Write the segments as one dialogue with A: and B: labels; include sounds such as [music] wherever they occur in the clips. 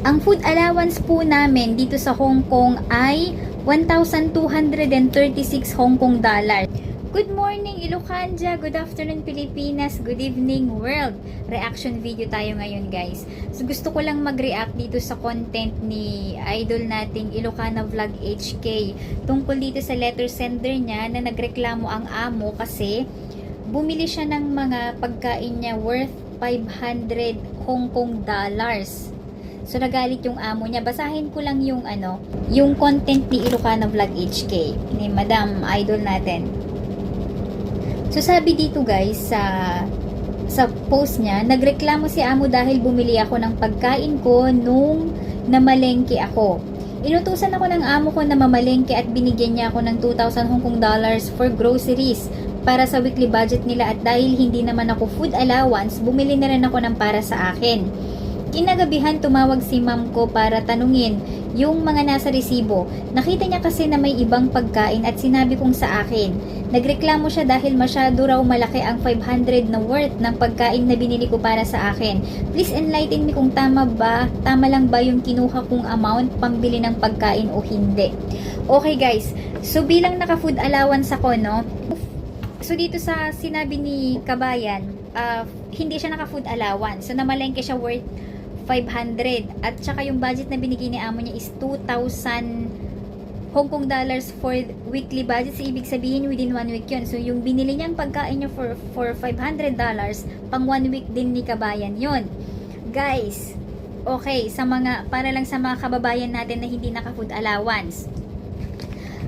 A: Ang food allowance po namin dito sa Hong Kong ay 1,236 Hong Kong dollar. Good morning Ilocanja, good afternoon Pilipinas, good evening world. Reaction video tayo ngayon guys. So gusto ko lang mag-react dito sa content ni idol nating Ilocana Vlog HK tungkol dito sa letter sender niya na nagreklamo ang amo kasi bumili siya ng mga pagkain niya worth 500 Hong Kong dollars. So nagalit yung amo niya. Basahin ko lang yung ano, yung content ni Ilocana Vlog HK ni Madam Idol natin. So sabi dito guys sa sa post niya, nagreklamo si amo dahil bumili ako ng pagkain ko nung namalengke ako. Inutusan ako ng amo ko na mamalengke at binigyan niya ako ng 2,000 Hong Kong dollars for groceries para sa weekly budget nila at dahil hindi naman ako food allowance, bumili na rin ako ng para sa akin. Kinagabihan tumawag si ma'am ko para tanungin yung mga nasa resibo. Nakita niya kasi na may ibang pagkain at sinabi kong sa akin. Nagreklamo siya dahil masyado raw malaki ang 500 na worth ng pagkain na binili ko para sa akin. Please enlighten me kung tama ba, tama lang ba yung kinuha kong amount pambili ng pagkain o hindi. Okay guys, so bilang naka food allowance ako no, So dito sa sinabi ni Kabayan, uh, hindi siya naka food allowance. So namalengke siya worth 500 at saka yung budget na binigay ni amo niya is 2,000 Hong Kong dollars for weekly budget. So ibig sabihin within one week yun. So yung binili niyang pagkain niya for, for 500 dollars, pang one week din ni Kabayan yon Guys, okay, sa mga, para lang sa mga kababayan natin na hindi naka food allowance.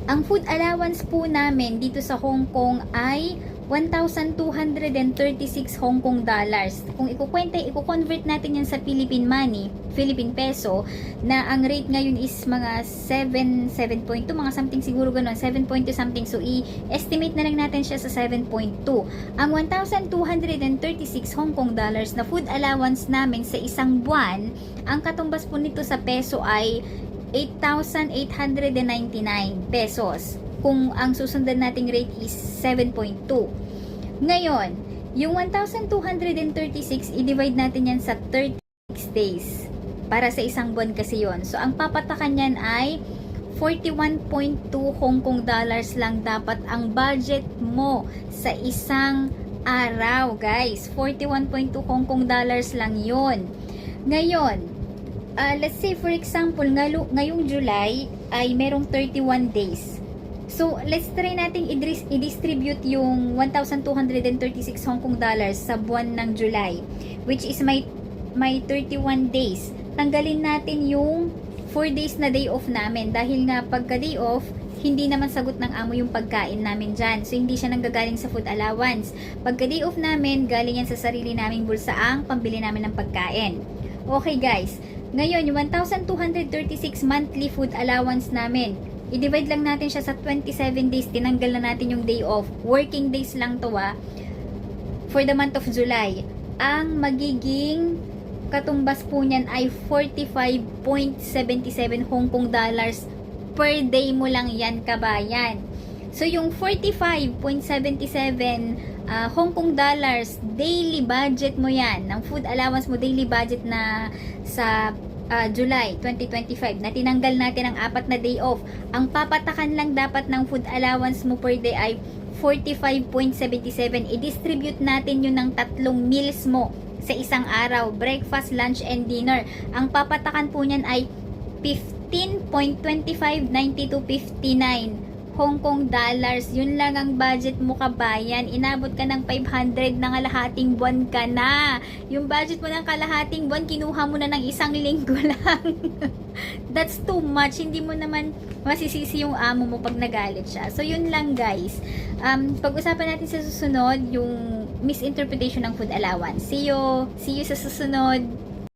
A: Ang food allowance po namin dito sa Hong Kong ay 1,236 Hong Kong dollars. Kung ikukwenta, iko-convert natin yan sa Philippine money, Philippine peso, na ang rate ngayon is mga 7, 7.2, mga something siguro ganun, 7.2 something. So, i-estimate na lang natin siya sa 7.2. Ang 1,236 Hong Kong dollars na food allowance namin sa isang buwan, ang katumbas po nito sa peso ay 8,899 pesos kung ang susundan nating rate is 7.2. Ngayon, yung 1,236, i-divide natin yan sa 36 days. Para sa isang buwan kasi yon So, ang papatakan yan ay 41.2 Hong Kong dollars lang dapat ang budget mo sa isang araw, guys. 41.2 Hong Kong dollars lang yon Ngayon, uh, let's say for example, ngayong July ay merong 31 days. So, let's try nating i-distribute yung 1,236 Hong Kong dollars sa buwan ng July, which is may, may 31 days. Tanggalin natin yung 4 days na day off namin dahil nga pagka day off, hindi naman sagot ng amo yung pagkain namin dyan. So, hindi siya nanggagaling sa food allowance. Pagka day off namin, galing yan sa sarili naming bulsa ang pambili namin ng pagkain. Okay guys, ngayon, yung 1,236 monthly food allowance namin, i-divide lang natin siya sa 27 days, tinanggal na natin yung day off. Working days lang to ah, for the month of July. Ang magiging katumbas po niyan ay 45.77 Hong Kong dollars per day mo lang yan kabayan. So yung 45.77 uh, Hong Kong dollars daily budget mo yan ng food allowance mo daily budget na sa uh, July 2025 na tinanggal natin ang apat na day off. Ang papatakan lang dapat ng food allowance mo per day ay 45.77. I-distribute natin yun ng tatlong meals mo sa isang araw. Breakfast, lunch, and dinner. Ang papatakan po niyan ay 15.259259 Hong Kong dollars. Yun lang ang budget mo kabayan. Inabot ka ng 500 na kalahating buwan ka na. Yung budget mo ng kalahating buwan, kinuha mo na ng isang linggo [laughs] lang. That's too much. Hindi mo naman masisisi yung amo mo pag nagalit siya. So, yun lang guys. Um, pag-usapan natin sa susunod, yung misinterpretation ng food allowance. See you! See you sa susunod!